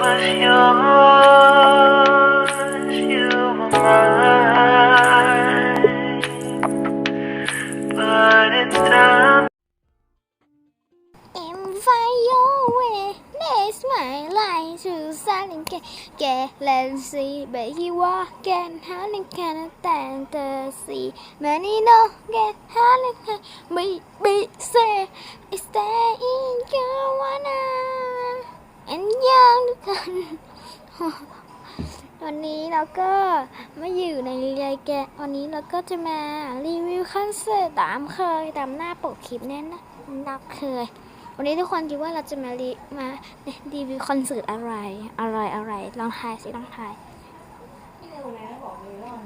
was yours, you were mine. But it's time. Am I your way? It's my life to silent galaxy, but you walk and howling kind of fantasy. Many know get howling, me, be, say, is that in you wanna. Wanna and young กันวันนี้เราก็มาอยู่ในรายแกะวันนี้เราก็จะมารีวิวคอนเสิร์ตตามเคยตามหน้าปกคลิปแน่นะนับเคย วันนี้ทุกคนคิดว่าเราจะมารีมารีวิวคอนเสิร์ตอะไรอะไรอะไรลองทายสิลองทาย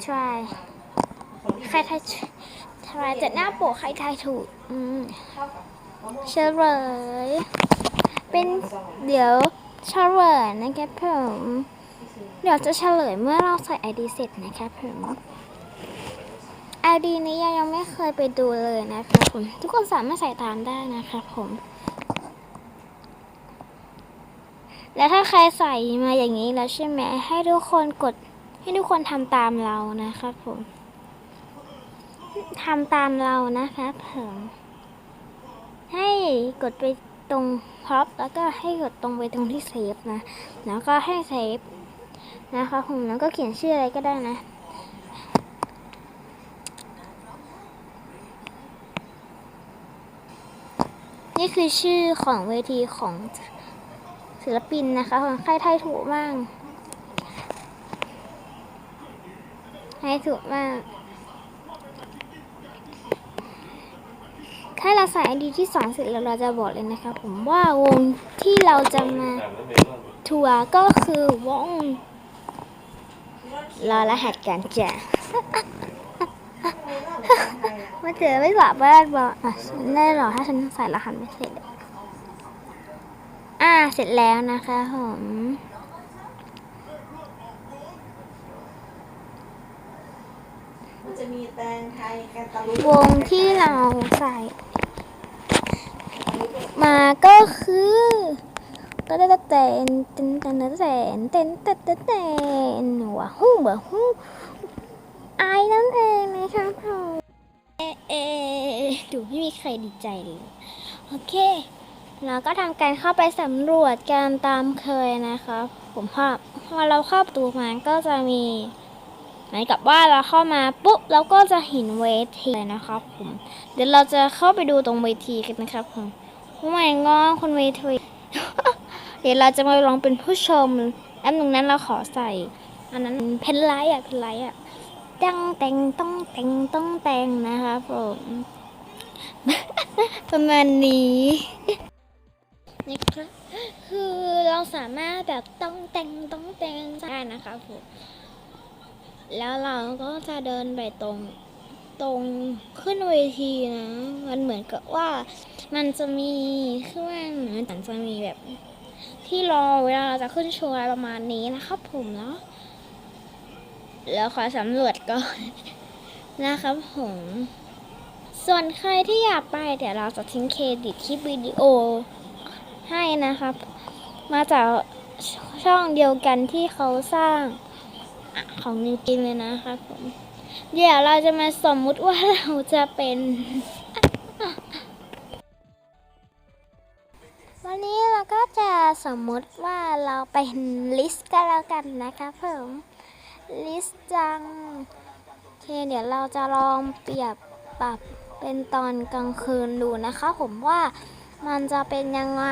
try ใครทาย try แต่หน้าปกใครทายถูกอืมเฉลย เป็นเดี๋ยวเฉลยนะครับผมเดี๋ยวจะเฉลยเมื่อเราใส่ ID เสร็จนะครับผม ID นี้ยังยังไม่เคยไปดูเลยนะครับผม ทุกคนสามารถใส่ตามได้นะครับผม แล้วถ้าใครใส่มาอย่างนี้แล้วใช่ไหมให้ทุกคนกดให้ทุกคนทำตามเรานะครับผมทำตามเรานะครับผมให้กดไป ตรงพร็อพแล้วก็ให้กดตรงไปตรงที่เซฟนะ แล้วก็ให้เซฟนะคะผมแล้วก็เขียนชื่ออะไรก็ได้นะนี่คือชื่อของเวทีของศิลปินนะคะของใครไทยถูกบ้างให้ถูกบ้าง ถ้าเราใส่ไอดีที่สองเสร็จแล้วเราจะบอกเลยนะคะผมว่าวงที่เราจะมาทัวร์ก็คือวงรอรหัสกันจ้ะมาเจอไม่สามารถบอกอะได้หรอถ้าฉันใส่รหัสไม่เสร็จอ่าเสร็จแล้วนะคะผมมันจะมีแตงไทยกันตะลุวงที่เราใส่ มาก็คือตะตะเตนเต้นเตนเต้นเต้นเตนเตนเตนหัวหูหัวหูไอ้นั่นเองนะคะผมเอเอดูไม่มีใครดีใจเลยโอเคเราก็ทำการเข้าไปสำรวจการตามเคยนะคะ ผมพอพอเราเข้าประตูมาก็จะมีหมือนกับว่าเราเข้ามาปุ๊บเราก็จะเห็นเวทีเลยนะครับผมเดี๋ยวเราจะเข้าไปดูตรงเวทีกันนะครับผม โอ้ไม่งอคนเวทีเดี๋ยวเราจะมาลองเป็นผู้ชมแอันหนึ่งนั้นเราขอใส่ อันนั้นเพนไลท์อะเพนไลท์อะตั้งแต่งต้องแต่งต้องแต่งนะคะผมประมาณนี้นะคะคือเราสามารถแบบต้องแต่งต้องแต่งได้นะคะผมแล้วเราก็จะเดินไปตรง ตรงขึ้นเวทีนะ มันเหมือนกับว่ามันจะมีเครื่องมันจะมีแบบ ที่รอเวลาเราจะขึ้นโชว์อะไรประมาณนี้นะครับผมเนาะแล้วขอสำรวจก่อนนะครับผมส่วนใครที่อยากไปเดี๋ยวเราจะทิ้งเครดิตคลิปวิดีโอให้นะครับ มาจากช่องเดียวกันที่เขาสร้างของนิวกินเลยนะครับผม เดี๋ยวเราจะมาสมมุติว่าเราจะเป็น วันนี้เราก็จะสมมุติว่าเราเป็นลิสกันแล้วกันนะคะผมลิสจังโอเคเดี๋ยวเราจะลองเปรียบปรับเป็นตอนกลางคืนดูนะคะผมว่ามันจะเป็นยังไง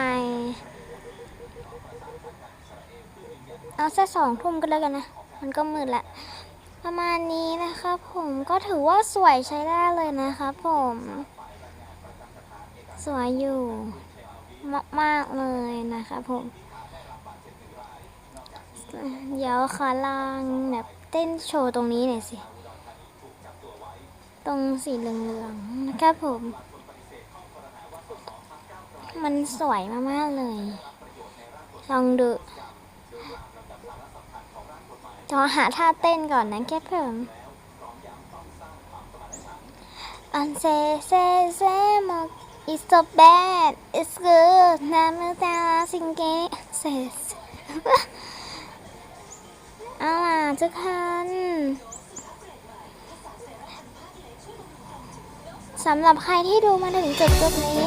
เอาสักสองทุ่มก็แล้วกันนะ มันก็มืดละ ประมาณนี้นะคะผมก็ถือว่าสวยใช้ได้เลยนะคะผม สวยอยู่มากๆเลยนะคะผม เดี๋ยวขอลองแบบเต้นโชว์ตรงนี้หน่อยสิ ตรงสีเหลืองๆนะครับผม มันสวยมากๆเลย ลองดู ขอหาท่าเต้นก่อนนะแค่เพิ่มอันเซเซเซมอก It's so bad It's good น้ำตาสิงเกเซเอาล่ะทุกคนสำหรับใครที่ดูมาถึงจุดจุดนี้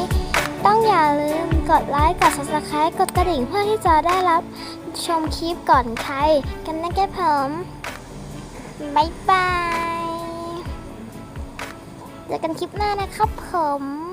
ต้องอย่าลืมกดไลค์ กด subscribe กดกระดิ่งเพื่อที่จะได้รับ ชมคลิปก่อนใครกันนะครับผมบายบาย เจอกันคลิปหน้านะครับผม